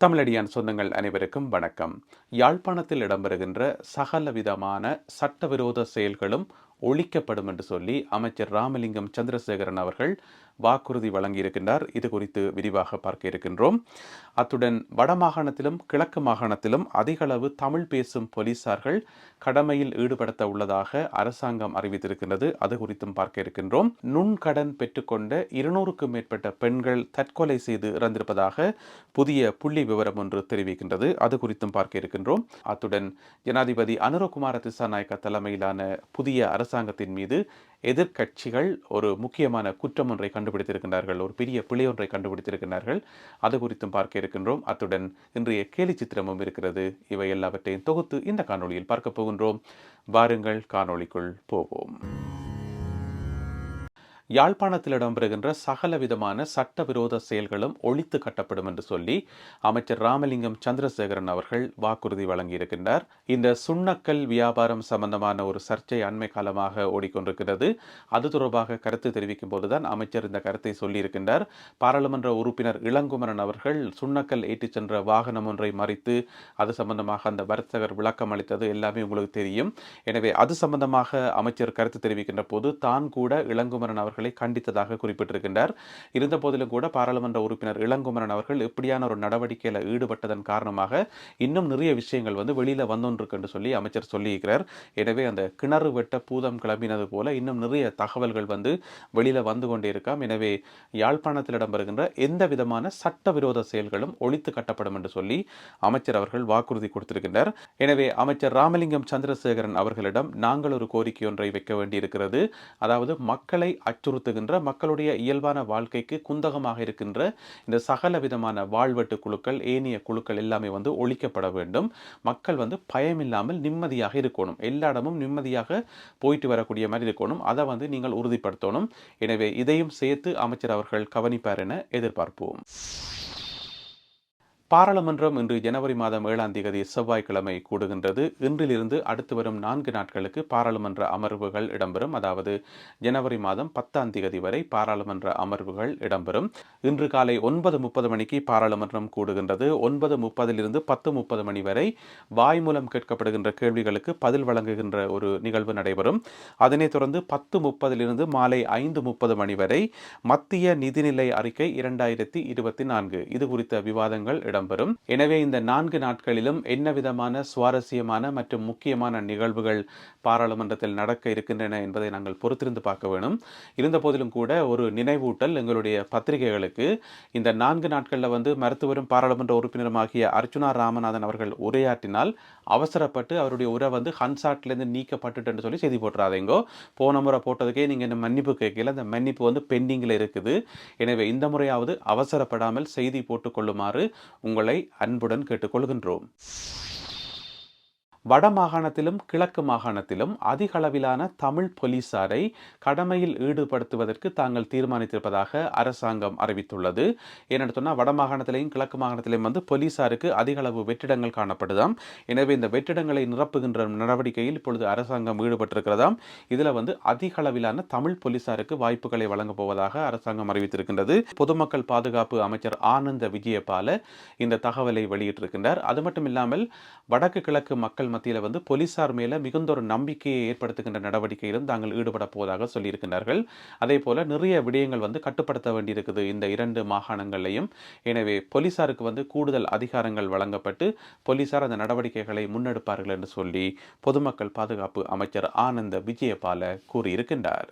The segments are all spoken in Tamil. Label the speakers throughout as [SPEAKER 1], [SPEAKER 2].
[SPEAKER 1] தமிழடியான் சொந்தங்கள் அனைவருக்கும் வணக்கம். யாழ்ப்பாணத்தில் இடம்பெறுகின்ற சகல விதமான சட்டவிரோத செயல்களும் ஒழிக்கப்படும் என்று சொல்லி அமைச்சர் ராமலிங்கம் சந்திரசேகரன் அவர்கள் வாக்குறுதி வழங்கியிருக்கின்றார். இது குறித்து விரிவாக பார்க்க இருக்கின்றோம். அத்துடன் வடமாகாணத்திலும் கிழக்கு மாகாணத்திலும் அதிகளவு தமிழ் பேசும் போலீசார்கள் கடமையில் ஈடுபடுத்த உள்ளதாக அரசாங்கம் அறிவித்திருக்கின்றது. அது குறித்தும் பார்க்க இருக்கின்றோம். நுண்கடன் பெற்றுக்கொண்ட இருநூறுக்கும் மேற்பட்ட பெண்கள் தற்கொலை செய்து இறந்திருப்பதாக புதிய புள்ளி விவரம் ஒன்று தெரிவிக்கின்றது. அது குறித்தும் பார்க்க இருக்கின்றோம். அத்துடன் ஜனாதிபதி அனுரகுமார திசாநாயக்க தலைமையிலான புதிய அரசு அரசாங்கத்தின் மீது எதிர்க்கட்சிகள் ஒரு முக்கியமான குற்றம் ஒன்றை கண்டுபிடித்திருக்கின்றார்கள். ஒரு பெரிய பிழை ஒன்றை கண்டுபிடித்திருக்கின்றார்கள். அது குறித்தும் பார்க்க இருக்கின்றோம். அத்துடன் இன்றைய கேலி சித்திரமும் இருக்கிறது. இவை எல்லாவற்றையும் தொகுத்து இந்த காணொளியில் பார்க்க போகின்றோம். வாருங்கள் காணொளிக்குள் போவோம். யாழ்ப்பாணத்தில் இடம்பெறுகின்ற சகல விதமான சட்டவிரோத செயல்களும் ஒழித்து கட்டப்படும் என்று சொல்லி அமைச்சர் ராமலிங்கம் சந்திரசேகரன் அவர்கள் வாக்குறுதி வழங்கியிருக்கின்றார். இந்த சுண்ணக்கல் வியாபாரம் சம்பந்தமான ஒரு சர்ச்சை அண்மை காலமாக ஓடிக்கொண்டிருக்கிறது. அது தொடர்பாக கருத்து தெரிவிக்கும் போதுதான் அமைச்சர் இந்த கருத்தை சொல்லியிருக்கின்றார். பாராளுமன்ற உறுப்பினர் இளங்குமரன் அவர்கள் சுண்ணக்கல் ஏற்றிச் சென்ற வாகனம் ஒன்றை மறித்து அது சம்பந்தமாக அந்த வர்த்தகர் விளக்கம் அளித்தது எல்லாமே உங்களுக்கு தெரியும். எனவே அது சம்பந்தமாக அமைச்சர் கருத்து தெரிவிக்கின்ற போது தான் கூட இளங்குமரன் அவர்கள் அவர்களை கண்டித்ததாக குறிப்பிட்டிருக்கின்றார். இருந்தபோதிலும் கூட பாராளுமன்ற உறுப்பினர் இளங்குமரன் அவர்கள் இப்படியான ஒரு நடவடிக்கையில் ஈடுபட்டதன் காரணமாக இன்னும் நிறைய விஷயங்கள் வந்து வெளியில் வந்தொன்றிருக்கு என்று சொல்லி அமைச்சர் சொல்லியிருக்கிறார். எனவே அந்த கிணறு வெட்ட பூதம் கிளம்பினது போல இன்னும் நிறைய தகவல்கள் வந்து வெளியில் வந்து கொண்டே இருக்காம் எனவே யாழ்ப்பாணத்தில் இடம்பெறுகின்ற எந்த விதமான சட்டவிரோத செயல்களும் ஒழித்து கட்டப்படும் என்று சொல்லி அமைச்சர் அவர்கள் வாக்குறுதி கொடுத்திருக்கின்றார். எனவே அமைச்சர் ராமலிங்கம் சந்திரசேகரன் அவர்களிடம் நாங்கள் ஒரு கோரிக்கை ஒன்றை வைக்க வேண்டியிருக்கிறது. அதாவது மக்களை அச்சு அச்சுறுத்துகின்ற மக்களுடைய இயல்பான வாழ்க்கைக்கு குந்தகமாக இருக்கின்ற இந்த சகல விதமான வாழ்வெட்டு குழுக்கள் ஏனைய குழுக்கள் எல்லாமே வந்து ஒழிக்கப்பட வேண்டும். மக்கள் வந்து பயமில்லாமல் நிம்மதியாக இருக்கணும். எல்லா இடமும் நிம்மதியாக போயிட்டு வரக்கூடிய மாதிரி இருக்கணும். அதை வந்து நீங்கள் உறுதிப்படுத்தணும். எனவே இதையும் சேர்த்து அமைச்சர் அவர்கள் கவனிப்பார் என எதிர்பார்ப்போம். பாராளுமன்றம் இன்று ஜனவரி மாதம் ஏழாம் தேதி செவ்வாய்க்கிழமை கூடுகின்றது. இன்றிலிருந்து அடுத்து வரும் நான்கு நாட்களுக்கு பாராளுமன்ற அமர்வுகள் இடம்பெறும். அதாவது ஜனவரி மாதம் பத்தாம் தேதி வரை பாராளுமன்ற அமர்வுகள் இடம்பெறும். இன்று காலை ஒன்பது முப்பது மணிக்கு பாராளுமன்றம் கூடுகின்றது. ஒன்பது முப்பதிலிருந்து பத்து முப்பது மணி வரை வாய் மூலம் கேட்கப்படுகின்ற கேள்விகளுக்கு பதில் வழங்குகின்ற ஒரு நிகழ்வு நடைபெறும். அதனைத் தொடர்ந்து பத்து முப்பதிலிருந்து மாலை ஐந்து முப்பது மணி வரை மத்திய நிதிநிலை அறிக்கை இரண்டாயிரத்தி இருபத்தி நான்கு. இது குறித்த விவாதங்கள் இடம் இடம்பெறும். எனவே இந்த நான்கு நாட்களிலும் என்ன விதமான சுவாரஸ்யமான மற்றும் முக்கியமான நிகழ்வுகள் பாராளுமன்றத்தில் நடக்க இருக்கின்றன என்பதை நாங்கள் பொறுத்திருந்து பார்க்க வேணும். இருந்த போதிலும் கூட ஒரு நினைவூட்டல் எங்களுடைய பத்திரிகைகளுக்கு. இந்த நான்கு நாட்களில் வந்து மருத்துவரும் பாராளுமன்ற உறுப்பினருமாகிய அர்ச்சுனா ராமநாதன் அவர்கள் உரையாற்றினால் அவசரப்பட்டு அவருடைய உரை வந்து ஹன்சாட்லேருந்து நீக்கப்பட்டுட்டு சொல்லி செய்தி போட்டுறாதீங்கோ போன முறை போட்டதுக்கே நீங்கள் இந்த மன்னிப்பு கேட்கல. அந்த மன்னிப்பு வந்து பெண்டிங்கில் இருக்குது. எனவே இந்த முறையாவது அவசரப்படாமல் செய்தி போட்டுக்கொள்ளுமாறு உங்களை அன்புடன் கேட்டுக்கொள்கின்றோம். வட மாகாணத்திலும் கிழக்கு மாகாணத்திலும் அதிக அளவிலான தமிழ் போலீசாரை கடமையில் ஈடுபடுத்துவதற்கு தாங்கள் தீர்மானித்திருப்பதாக அரசாங்கம் அறிவித்துள்ளது. ஏனென்று சொன்னால் வட மாகாணத்திலையும் கிழக்கு மாகாணத்திலையும் வந்து போலீசாருக்கு அதிக அளவு வெற்றிடங்கள் காணப்படுதாம். எனவே இந்த வெற்றிடங்களை நிரப்புகின்ற நடவடிக்கையில் இப்பொழுது அரசாங்கம் ஈடுபட்டிருக்கிறதாம். இதில் வந்து அதிக அளவிலான தமிழ் போலீசாருக்கு வாய்ப்புகளை வழங்கப் போவதாக அரசாங்கம் அறிவித்திருக்கின்றது. பொதுமக்கள் பாதுகாப்பு அமைச்சர் ஆனந்த விஜயபால இந்த தகவலை வெளியிட்டிருக்கின்றார். அது மட்டும் இல்லாமல் வடக்கு கிழக்கு மக்கள் மத்தியில் வந்து போலீசார் மேலே மிகுந்த ஒரு நம்பிக்கையை ஏற்படுத்துகின்ற நடவடிக்கையிலும் தாங்கள் ஈடுபட போவதாக சொல்லியிருக்கின்றார்கள். அதே போல நிறைய விடயங்கள் வந்து கட்டுப்படுத்த வேண்டியிருக்குது இந்த இரண்டு மாகாணங்களையும் எனவே போலீசாருக்கு வந்து கூடுதல் அதிகாரங்கள் வழங்கப்பட்டு போலீசார் அந்த நடவடிக்கைகளை முன்னெடுப்பார்கள் என்று சொல்லி பொதுமக்கள் பாதுகாப்பு அமைச்சர் ஆனந்த விஜயபால கூறியிருக்கின்றார்.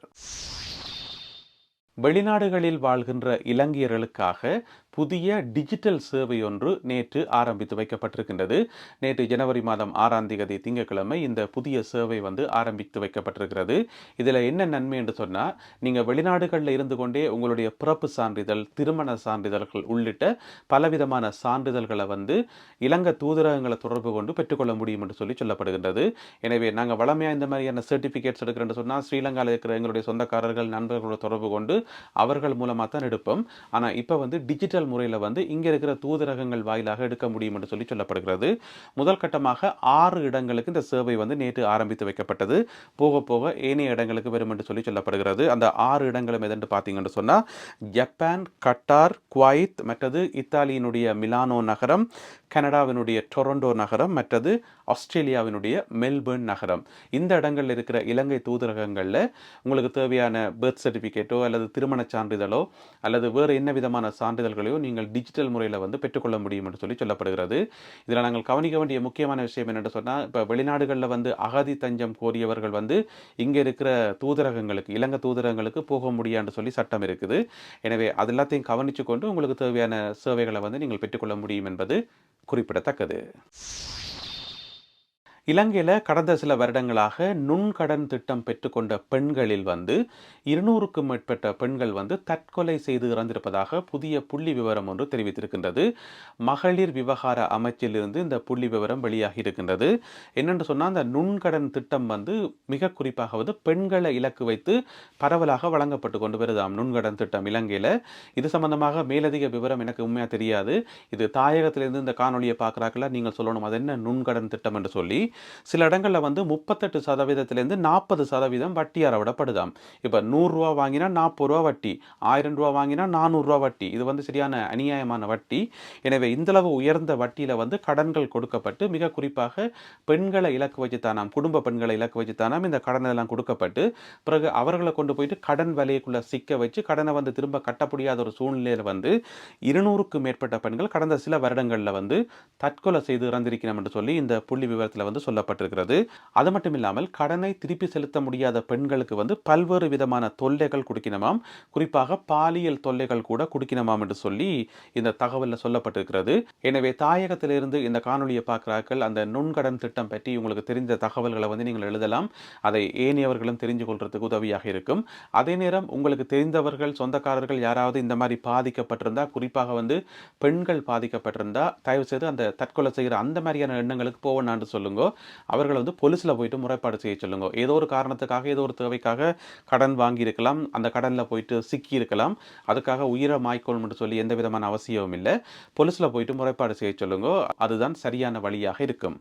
[SPEAKER 1] வெளிநாடுகளில் வாழ்கின்ற இலங்கையர்களுக்காக புதிய டிஜிட்டல் சேவை ஒன்று நேற்று ஆரம்பித்து வைக்கப்பட்டிருக்கின்றது. நேற்று ஜனவரி மாதம் ஆறாம் தேதி திங்கட்கிழமை இந்த புதிய சேவை வந்து ஆரம்பித்து வைக்கப்பட்டிருக்கிறது. இதில் என்ன நன்மை என்று சொன்னால் நீங்கள் வெளிநாடுகளில் இருந்து கொண்டே உங்களுடைய பிறப்பு சான்றிதழ் திருமண சான்றிதழ்கள் உள்ளிட்ட பலவிதமான சான்றிதழ்களை வந்து இலங்கை தூதரகங்களை தொடர்பு கொண்டு பெற்றுக்கொள்ள முடியும் என்று சொல்லி சொல்லப்படுகின்றது. எனவே நாங்கள் வளமையாக இந்த மாதிரியான சர்டிஃபிகேட்ஸ் எடுக்கிறேன்னு சொன்னால் ஸ்ரீலங்காவில் இருக்கிற எங்களுடைய சொந்தக்காரர்கள் நண்பர்களோட தொடர்பு கொண்டு அவர்கள் மூலமாக தான் எடுப்போம். ஆனால் இப்போ வந்து டிஜிட்டல் முறையில் வந்து இங்கே இருக்கிற தூதரகங்கள் வாயிலாக எடுக்க முடியும் என்று சொல்லி சொல்லப்படுகிறது. முதல் கட்டமாக ஆறு இடங்களுக்கு இந்த சேவை வந்து நேற்று ஆரம்பித்து வைக்கப்பட்டது. போக போக ஏனைய இடங்களுக்கு வரும் என்று சொல்லி சொல்லப்படுகிறது. அந்த ஆறு இடங்களும் எதென்று பார்த்தீங்கன்னு சொன்னால் ஜப்பான் கட்டார் குவைத் மற்றது இத்தாலியினுடைய மிலானோ நகரம் கனடாவினுடைய டொரண்டோ நகரம் மற்றது ஆஸ்திரேலியாவினுடைய மெல்பர்ன் நகரம். இந்த இடங்களில் இருக்கிற இலங்கை தூதரகங்களில் உங்களுக்கு தேவையான பர்த் சர்டிஃபிகேட்டோ அல்லது திருமணச் சான்றிதழோ அல்லது வேறு என்ன விதமான சான்றிதழ்களையோ நீங்கள் டிஜிட்டல் முறையில் வந்து பெற்றுக்கொள்ள முடியும் என்று சொல்லி சொல்லப்படுகிறது. இதில் நாங்கள் கவனிக்க வேண்டிய முக்கியமான விஷயம் என்னென்று சொன்னால் இப்போ வெளிநாடுகளில் வந்து அகதி தஞ்சம் கோரியவர்கள் வந்து இங்கே இருக்கிற தூதரகங்களுக்கு இலங்கை தூதரகங்களுக்கு போக முடியான்னு சொல்லி சட்டம் இருக்குது. எனவே அது எல்லாத்தையும் கவனித்து கொண்டு உங்களுக்கு தேவையான சேவைகளை வந்து நீங்கள் பெற்றுக்கொள்ள முடியும் என்பது குறிப்பிடத்தக்கது. இலங்கையில் கடந்த சில வருடங்களாக நுண்கடன் திட்டம் பெற்றுக்கொண்ட பெண்களில் வந்து இருநூறுக்கும் மேற்பட்ட பெண்கள் வந்து தற்கொலை செய்து இறந்திருப்பதாக புதிய புள்ளி விவரம் ஒன்று தெரிவித்திருக்கின்றது. மகளிர் விவகார அமைச்சிலிருந்து இந்த புள்ளி விவரம் வெளியாகி இருக்கின்றது. என்னென்று சொன்னால் அந்த நுண்கடன் திட்டம் வந்து மிக குறிப்பாக வந்து பெண்களை இலக்கு வைத்து பரவலாக வழங்கப்பட்டு கொண்டு வருதாம் நுண்கடன் திட்டம் இலங்கையில். இது சம்பந்தமாக மேலதிக விவரம் எனக்கு உண்மையாக தெரியாது. இது தாயகத்திலிருந்து இந்த காணொலியை பார்க்குறாக்கல நீங்கள் சொல்லணும் அது என்ன நுண்கடன் திட்டம் என்று சொல்லி சில இடங்களில் வந்து முப்பத்தெட்டு சதவீதத்திலேருந்து நாற்பது சதவீதம் வட்டி அறவிடப்படுதாம் இப்போ நூறுரூவா வாங்கினா நாற்பது ரூபா வட்டி ஆயிரம் ரூபா வாங்கினா நானூறுரூவா வட்டி. இது வந்து சரியான அநியாயமான வட்டி. எனவே இந்தளவு உயர்ந்த வட்டியில் வந்து கடன்கள் கொடுக்கப்பட்டு மிக குறிப்பாக பெண்களை இலக்கு வச்சுத்தானாம் குடும்ப பெண்களை இலக்கு வச்சுத்தானாம் இந்த கடன் எல்லாம் கொடுக்கப்பட்டு பிறகு அவர்களை கொண்டு போயிட்டு கடன் வலைக்குள்ளே சிக்க வச்சு கடனை வந்து திரும்ப கட்ட முடியாத ஒரு சூழ்நிலையில் வந்து இருநூறுக்கும் மேற்பட்ட பெண்கள் கடந்த சில வருடங்களில் வந்து தற்கொலை செய்து இறந்திருக்கிறோம் என்று சொல்லி இந்த புள்ளி விவரத்தில் வந்து சொல்லப்பட்டிருக்கிறது. அது மட்டும் இல்லாமல் கடனை திருப்பி செலுத்த முடியாத பெண்களுக்கு வந்து பல்வேறு விதமான தொல்லைகள் குடிக்கணுமாம் குறிப்பாக பாலியல் தொல்லைகள் கூட குடிக்கணுமாம் என்று சொல்லி இந்த தகவலில் சொல்லப்பட்டிருக்கிறது. எனவே தாயகத்திலிருந்து இந்த காணொலியை பார்க்கிறார்கள். அந்த நுண்கடன் திட்டம் பற்றி உங்களுக்கு தெரிந்த தகவல்களை வந்து நீங்கள் எழுதலாம். அதை ஏனையவர்களும் தெரிஞ்சு கொள்றதுக்கு உதவியாக இருக்கும். அதே நேரம் உங்களுக்கு தெரிந்தவர்கள் சொந்தக்காரர்கள் யாராவது இந்த மாதிரி பாதிக்கப்பட்டிருந்தா குறிப்பாக வந்து பெண்கள் பாதிக்கப்பட்டிருந்தா தயவு செய்து அந்த தற்கொலை செய்கிற அந்த மாதிரியான எண்ணங்களுக்கு போவேண்டான்னு சொல்லுங்க. அவர்களை வந்து போலீஸில் போயிட்டு முறைப்பாடு செய்ய சொல்லுங்க. ஏதோ ஒரு காரணத்துக்காக ஏதோ ஒரு தேவைக்காக கடன் வாங்கியிருக்கலாம். அந்த கடனில் போயிட்டு சிக்கி இருக்கலாம் அதுக்காக உயிரை மாய்க்கொள்ளும் சொல்லி எந்த விதமான அவசியமும் இல்லை. போலீஸில் போயிட்டு முறைப்பாடு செய்ய சொல்லுங்க. அதுதான் சரியான வழியாக இருக்கும்.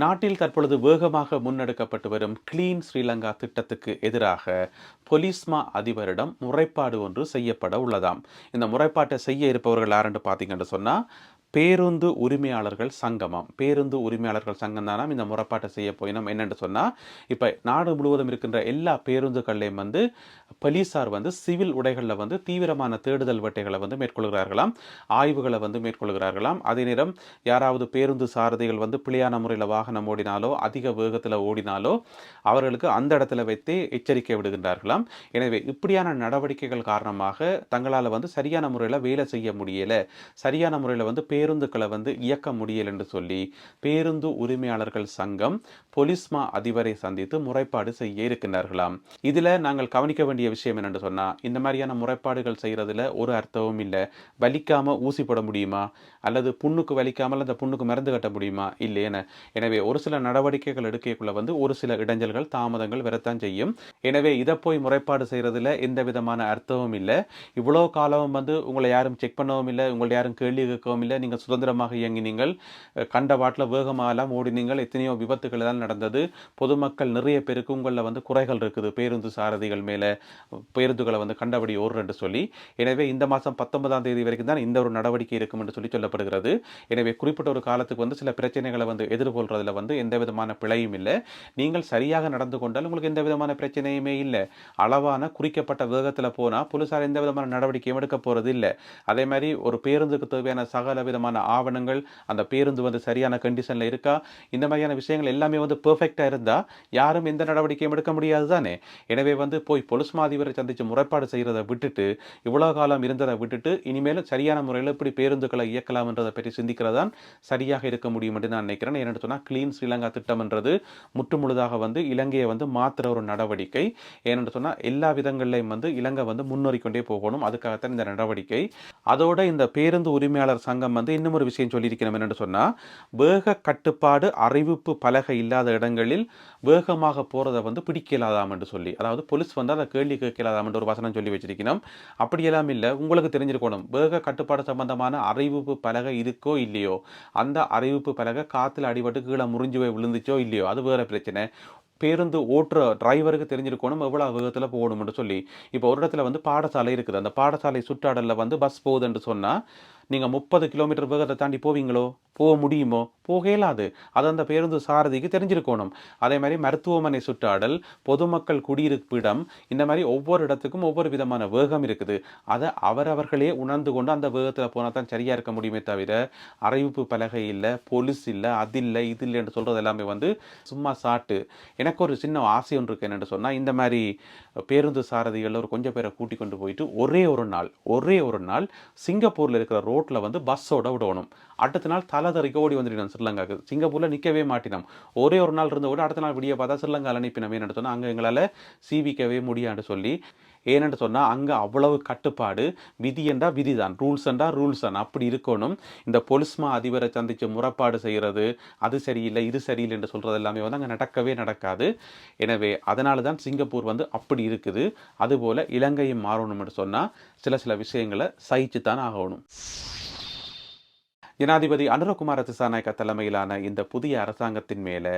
[SPEAKER 1] நாட்டில் தற்பொழுது வேகமாக முன்னெடுக்கப்பட்டு வரும் கிளீன் ஸ்ரீலங்கா திட்டத்துக்கு எதிராக பொலிஸ்மா அதிபரிடம் முறைப்பாடு ஒன்று செய்யப்பட உள்ளதாம். இந்த முறைப்பாட்டை செய்ய இருப்பவர்கள் யாருன்னு பார்த்தீங்கன்னு சொன்னால் பேருந்து உரிமையாளர்கள் சங்கமம். பேருந்து உரிமையாளர்கள் சங்கம் தானாம் இந்த முறைப்பாட்டை செய்ய போயினோம். என்னென்னு சொன்னால் இப்போ நாடு முழுவதும் இருக்கின்ற எல்லா பேருந்துகள்லையும் வந்து போலீஸார் வந்து சிவில் உடைகளில் வந்து தீவிரமான தேடுதல் வேட்டைகளை வந்து மேற்கொள்கிறார்களாம். ஆய்வுகளை வந்து மேற்கொள்கிறார்களாம். அதே நேரம் யாராவது பேருந்து சாரதிகள் வந்து பிழையான முறையில் வாகனம் ஓடினாலோ அதிக வேகத்தில் ஓடினாலோ அவர்களுக்கு அந்த இடத்துல வைத்தே எச்சரிக்கை விடுகின்றார்களாம். எனவே இப்படியான நடவடிக்கைகள் காரணமாக தங்களால் வந்து சரியான முறையில் வேலை செய்ய முடியலை. சரியான முறையில் வந்து பேருந்துகளை வந்து இயக்க முடியல என்று சொல்லி பேருந்து உரிமையாளர்கள் சங்கம் பொலிஸ்மா அதிபரை சந்தித்து முறைப்பாடு செய்ய இருக்கின்றார்களாம். இதில் நாங்கள் கவனிக்க வேண்டிய விஷயம் என்னென்னு சொன்னால் இந்த மாதிரியான முறைப்பாடுகள் செய்கிறதுல ஒரு அர்த்தமும் இல்லை. வலிக்காமல் ஊசி போட முடியுமா? அல்லது புண்ணுக்கு வலிக்காமல் அந்த புண்ணுக்கு மருந்து கட்ட முடியுமா? இல்லையென எனவே ஒரு சில நடவடிக்கைகள் எடுக்கக்குள்ள வந்து ஒரு சில இடைஞ்சல்கள் தாமதங்கள் வரத்தான் செய்யும். எனவே இதை போய் முறைப்பாடு செய்கிறதுல எந்த விதமான அர்த்தமும் இல்லை. இவ்வளோ காலம் வந்து உங்களை யாரும் செக் பண்ணவும் இல்லை உங்களை யாரும் கேள்வி கேட்கவும் இல்லை. நீங்கள் சுதந்திரமாக இயங்கினீங்கள். கண்ட வாட்டில் வேகமாகலாம் ஓடினீங்கள் எத்தனையோ விபத்துகள் தான் நடந்தது. பொதுமக்கள் நிறைய பேருக்கு உங்களில் வந்து குறைகள் இருக்குது. பேருந்து சாரதிகள் மேலே பேருந்துகளை வந்து கண்டபடி ஓடுறேன்னு சொல்லி. எனவே இந்த மாதம் பத்தொன்பதாம் தேதி வரைக்கும் தான் இந்த ஒரு நடவடிக்கை இருக்கும் என்று சொல்லி சொல்லப்படுகிறது. எனவே குறிப்பிட்ட ஒரு காலத்துக்கு வந்து சில பிரச்சனைகளை வந்து எதிர்கொள்றதுல வந்து எந்த விதமான பிழையும் இல்லை. நீங்கள் சரியாக நடந்து கொண்டால் உங்களுக்கு எந்த விதமான பிரச்சனையுமே இல்லை. அளவான குறிக்கப்பட்ட வேகத்தில் போனால் போலீஸார் எந்த விதமான நடவடிக்கையும் எடுக்க போகிறது இல்லை அதே மாதிரி ஒரு பேருந்துக்கு தேவையான சகல விதமான ஆவணங்கள் அந்த பேருந்து வந்து சரியான கண்டிஷனில் இருக்கா? இந்த மாதிரியான விஷயங்கள் எல்லாமே வந்து பெர்ஃபெக்டாக இருந்தால் யாரும் எந்த நடவடிக்கையும் எடுக்க முடியாது தானே? எனவே வந்து போய் பொலிஸ் மாதிபரை சந்தித்து முறைப்பாடு செய்கிறத விட்டுட்டு இவ்வளோ காலம் இருந்ததை விட்டுட்டு இனிமேலும் சரியான முறையில் இப்படி பேருந்துகளை இயக்கலாம்ன்றதை பற்றி சிந்திக்கிறதான் சரியாக இருக்க முடியும் என்று நான் நினைக்கிறேன். ஏன்னு சொன்னால் கிளீன் ஸ்ரீலங்கா திட்டம்ன்றது முற்றுமுழுதாக வந்து இலங்கையை வந்து மாற்றுற ஒரு நடவடிக்கை. ஏனென்று சொன்னால் எல்லா விதங்கள்லையும் வந்து இலங்கை வந்து முன்னேறிக்கொண்டே போகணும். அதுக்காகத்தான் இந்த நடவடிக்கை. அதோட இந்த பேருந்து உரிமையாளர் சங்கம் வந்து வந்து இன்னும் ஒரு விஷயம் சொல்லியிருக்கணும் என்னென்னு சொன்னால் வேக கட்டுப்பாடு அறிவிப்பு பலகை இல்லாத இடங்களில் வேகமாக போகிறத வந்து பிடிக்கலாதாம் என்று சொல்லி அதாவது போலீஸ் வந்து அதை கேள்வி கேட்கலாதாம் என்று ஒரு வசனம் சொல்லி வச்சிருக்கணும் அப்படியெல்லாம் இல்லை உங்களுக்கு தெரிஞ்சிருக்கணும் வேக கட்டுப்பாடு சம்பந்தமான அறிவிப்பு பலகை இருக்கோ இல்லையோ அந்த அறிவிப்பு பலகை காற்றுல அடிபட்டு கீழே முறிஞ்சு போய் விழுந்துச்சோ இல்லையோ அது வேற பிரச்சனை. பேருந்து ஓட்டுற டிரைவருக்கு தெரிஞ்சிருக்கணும் எவ்வளோ வேகத்தில் போகணும்னு சொல்லி. இப்போ ஒரு இடத்துல வந்து பாடசாலை இருக்குது அந்த பாடசாலை சுற்றாடலில் வந்து பஸ் போகுதுன்னு சொன்னால் நீங்கள் முப்பது கிலோமீட்டர் வேகத்தை தாண்டி போவீங்களோ? போக முடியுமோ? போக இயலாது அது அந்த பேருந்து சாரதிக்கு தெரிஞ்சிருக்கணும். அதே மாதிரி மருத்துவமனை சுற்றாடல் பொதுமக்கள் குடியிருப்பிடம் இந்த மாதிரி ஒவ்வொரு இடத்துக்கும் ஒவ்வொரு விதமான வேகம் இருக்குது. அதை அவரவர்களே உணர்ந்து கொண்டு அந்த வேகத்தில் போனால் தான் சரியாக இருக்க முடியுமே தவிர அறிவிப்பு பலகை இல்லை போலீஸ் இல்லை அது இல்லை இது இல்லைன்னு சொல்கிறது எல்லாமே வந்து சும்மா சாட்டு. எனக்கு ஒரு சின்ன ஆசை ஒன்று இருக்கு என்னென்னு சொன்னால் இந்த மாதிரி பேருந்து சாரதிகளில் ஒரு கொஞ்சம் பேரை கூட்டி கொண்டு போயிட்டு ஒரே ஒரு நாள் ஒரே ஒரு நாள் சிங்கப்பூரில் இருக்கிற ரோட்டில் வந்து பஸ்ஸோட விடணும். அடுத்த நாள் தலை தறிக்க ஓடி வந்துட்டோம் ஸ்ரீலங்காவுக்கு சிங்கப்பூரில் நிற்கவே மாட்டினோம். ஒரே ஒரு நாள் இருந்த விட அடுத்த நாள் விடிய பார்த்தா ஸ்ரீலங்காவில் அனுப்பினோம். நடத்தணும் அங்கே எங்களால் சீவிக்கவே முடியாது சொல்லி ஏன்னு சொன்னால் அங்கே அவ்வளவு கட்டுப்பாடு விதி என்றால் விதி தான் ரூல்ஸ் என்றால் ரூல்ஸ் தான். அப்படி இருக்கணும். இந்த பொலிஸ்மா அதிபரை சந்தித்து முறைப்பாடு செய்கிறது அது சரியில்லை இது சரியில்லை என்று சொல்கிறது எல்லாமே வந்து அங்கே நடக்கவே நடக்காது. எனவே அதனால தான் சிங்கப்பூர் வந்து அப்படி இருக்குது. அதுபோல் இலங்கையும் மாறணும்னு சொன்னால் சில சில விஷயங்களை சகிச்சு தான் ஆகணும். ஜனாதிபதி அனுரகுமார திசாநாயக்க தலைமையிலான இந்த புதிய அரசாங்கத்தின் மேலே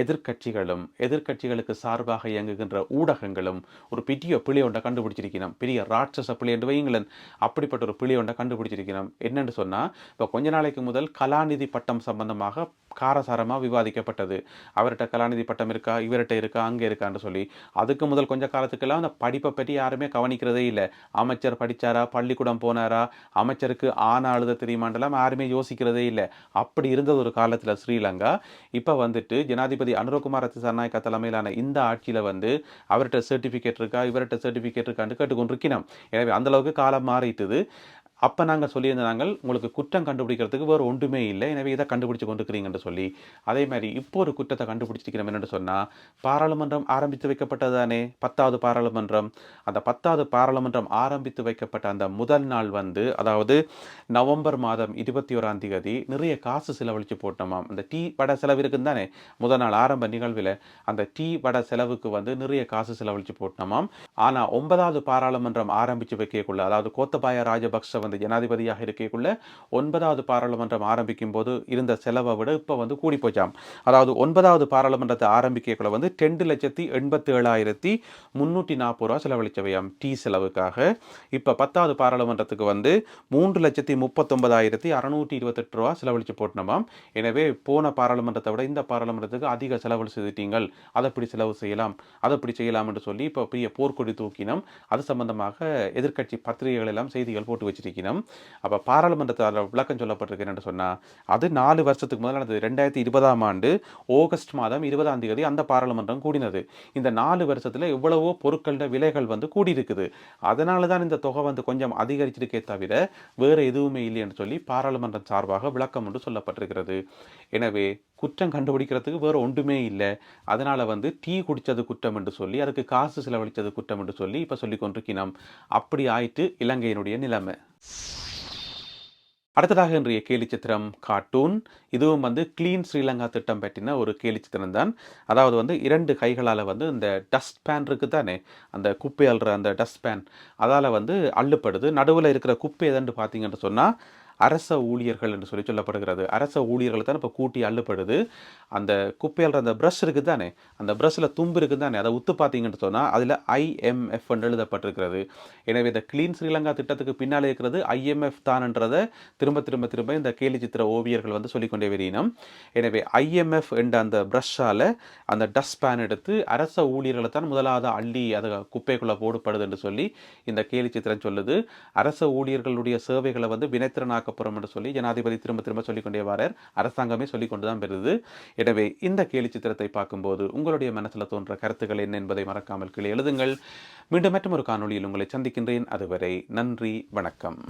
[SPEAKER 1] எதிர்க்கட்சிகளும் எதிர்க்கட்சிகளுக்கு சார்பாக இயங்குகின்ற ஊடகங்களும் ஒரு பெரிய பிழை ஒன்றை கண்டுபிடிச்சிருக்கணும். பெரிய ராட்சச பிழை என்று வைங்களன் அப்படிப்பட்ட ஒரு பிழை ஒன்றை கண்டுபிடிச்சிருக்கணும். என்னென்னு சொன்னால் இப்போ கொஞ்ச நாளைக்கு முதல் கலாநிதி பட்டம் சம்பந்தமாக காரசாரமாக விவாதிக்கப்பட்டது. அவர்கிட்ட கலாநிதி பட்டம் இருக்கா இவர்கிட்ட இருக்கா அங்கே இருக்கான்னு சொல்லி அதுக்கு முதல் கொஞ்ச காலத்துக்கெல்லாம் அந்த படிப்பை பற்றி யாருமே கவனிக்கிறதே இல்லை. அமைச்சர் படித்தாரா பள்ளிக்கூடம் போனாரா அமைச்சருக்கு ஆன அழுத தெரியுமாண்டெல்லாம் யாருமே யோசிக்கிறதே இல்லை. அப்படி இருந்தது ஒரு காலத்தில் ஸ்ரீலங்கா. இப்போ வந்துட்டு ஜனாதிபதி ஜனாதிபதி அனுரகுமார் திசாநாயக்கா தலைமையிலான இந்த ஆட்சியில் வந்து அவர்கிட்ட சர்டிஃபிகேட் இருக்கா? இவர்கிட்ட சர்டிஃபிகேட் இருக்கான்னு கேட்டுக்கொண்டிருக்கிறோம் எனவே அந்த அளவுக்கு காலம் மாறிட்டுது. அப்போ நாங்கள் சொல்லியிருந்த நாங்கள் உங்களுக்கு குற்றம் கண்டுபிடிக்கிறதுக்கு வேறு ஒன்றுமே இல்லை. எனவே இதை கண்டுபிடிச்சு கொண்டிருக்கிறீங்கன்னு சொல்லி அதே மாதிரி இப்போ ஒரு குற்றத்தை கண்டுபிடிச்சிருக்கிறோம் என்னென்னு சொன்னால் பாராளுமன்றம் ஆரம்பித்து வைக்கப்பட்டது தானே? பத்தாவது பாராளுமன்றம். அந்த பத்தாவது பாராளுமன்றம் ஆரம்பித்து வைக்கப்பட்ட அந்த முதல் நாள் வந்து அதாவது நவம்பர் மாதம் இருபத்தி ஓராம் தேதி நிறைய காசு செலவழித்து போட்டோமாம். அந்த டீ வடை செலவு இருக்குன்னு தானே? முதல் நாள் ஆரம்ப நிகழ்வில் அந்த டீ வடை செலவுக்கு வந்து நிறைய காசு செலவழித்து போட்டோமாம். ஆனால் ஒன்பதாவது பாராளுமன்றம் ஆரம்பித்து வைக்கக்குள்ள அதாவது கோத்தபாய ராஜபக்ஷ வந்து ஜனாதிபதியாக இருக்கக்குள்ள ஒன்பதாவது பாராளுமன்றம் ஆரம்பிக்கும் போது இருந்த செலவை விட இப்போ வந்து கூடி போச்சாம். அதாவது ஒன்பதாவது பாராளுமன்றத்தை ஆரம்பிக்கக்குள்ள வந்து ரெண்டு லட்சத்தி எண்பத்தி ஏழாயிரத்தி முந்நூற்றி நாற்பது ரூபா செலவழிச்சவையாம் டீ செலவுக்காக. இப்போ பத்தாவது பாராளுமன்றத்துக்கு வந்து மூன்று லட்சத்தி முப்பத்தொன்பதாயிரத்தி அறுநூற்றி இருபத்தெட்டு ரூபா செலவழித்து போட்டோமாம் எனவே போன பாராளுமன்றத்தை விட இந்த பாராளுமன்றத்துக்கு அதிக செலவு செய்துட்டீங்கள். அதை இப்படி செலவு செய்யலாம். அதை இப்படி செய்யலாம் என்று சொல்லி இப்போ பெரிய போர்க்கொடி தூக்கினோம். அது சம்பந்தமாக எதிர்க்கட்சி பத்திரிகைகள் எல்லாம் செய்திகள் போட்டு வச்சிருக்கணும் அப்போ பாராளுமன்றத்தில் விளக்கம் சொல்லப்பட்டிருக்கு என்னென்னு சொன்னால் அது நாலு வருஷத்துக்கு முதல் நடந்தது. ரெண்டாயிரத்தி இருபதாம் ஆண்டு ஆகஸ்ட் மாதம் இருபதாம் தேதி அந்த பாராளுமன்றம் கூடினது. இந்த நாலு வருஷத்தில் எவ்வளவோ பொருட்களோட விலைகள் வந்து கூடியிருக்குது. அதனால தான் இந்த தொகை வந்து கொஞ்சம் அதிகரிச்சிருக்கே தவிர வேறு எதுவுமே இல்லைன்னு சொல்லி பாராளுமன்றம் சார்பாக விளக்கம் என்று சொல்லப்பட்டிருக்கிறது. எனவே குற்றம் கண்டுபிடிக்கிறதுக்கு வேறு ஒன்றுமே இல்லை. அதனால் வந்து டீ குடித்தது குற்றம் என்று சொல்லி அதுக்கு காசு செலவழித்தது குற்றம் என்று சொல்லி இப்போ சொல்லி கொண்டிருக்கினோம். அப்படி ஆயிட்டு இலங்கையினுடைய நிலைமை. அடுத்ததாக இன்றைய கேலி சித்திரம் கார்ட்டூன். இதுவும் வந்து கிளீன் ஸ்ரீலங்கா திட்டம் பற்றின ஒரு கேலி சித்திரம் தான். அதாவது வந்து இரண்டு கைகளால் வந்து இந்த டஸ்ட் பேன் இருக்குது தானே? அந்த குப்பை அள்ளுற அந்த டஸ்ட் பேன். அதால் வந்து அள்ளுப்படுது. நடுவில் இருக்கிற குப்பை எதன்று பார்த்தீங்கன்னு சொன்னால் அரச ஊழியர்கள் என்று சொல்லி சொல்லப்படுகிறது. அரச ஊழியர்கள் தான் இப்போ கூட்டி அள்ளுப்படுது. அந்த குப்பையில் அந்த ப்ரஷ் இருக்குது தானே? அந்த ப்ரஷ்ஷில் தும்பு இருக்குது தானே? அதை உத்து பார்த்தீங்கன்னு சொன்னால் அதில் ஐஎம்எஃப் என்று எழுதப்பட்டிருக்கிறது. எனவே இந்த க்ளீன் ஸ்ரீலங்கா திட்டத்துக்கு பின்னால் இருக்கிறது ஐஎம்எஃப் தான்ன்றதை திரும்ப திரும்ப திரும்ப இந்த கேலி சித்திர ஓவியர்கள் வந்து சொல்லிக்கொண்டே வெறியினம் எனவே ஐஎம்எஃப் என்ற அந்த ப்ரஷ்ஷால் அந்த டஸ்ட் பேன் எடுத்து அரச ஊழியர்களை தான் முதலாவது அள்ளி அதை குப்பைக்குள்ளே போடப்படுது என்று சொல்லி இந்த கேலி சித்திரம் சொல்லுது. அரச ஊழியர்களுடைய சேவைகளை வந்து வினைத்திறனாக்க போகிறோம் என்று சொல்லி ஜனாதிபதி திரும்ப திரும்ப சொல்லிக்கொண்டே வரார். அரசாங்கமே சொல்லிக்கொண்டு தான் வருது எனவே இந்த கேலி சித்திரத்தை பார்க்கும்போது உங்களுடைய மனசில் தோன்ற கருத்துக்கள் என்ன என்பதை மறக்காமல் கீழே எழுதுங்கள். மீண்டும் மற்றும் ஒரு காணொளியில் உங்களை சந்திக்கின்றேன். அதுவரை நன்றி வணக்கம்.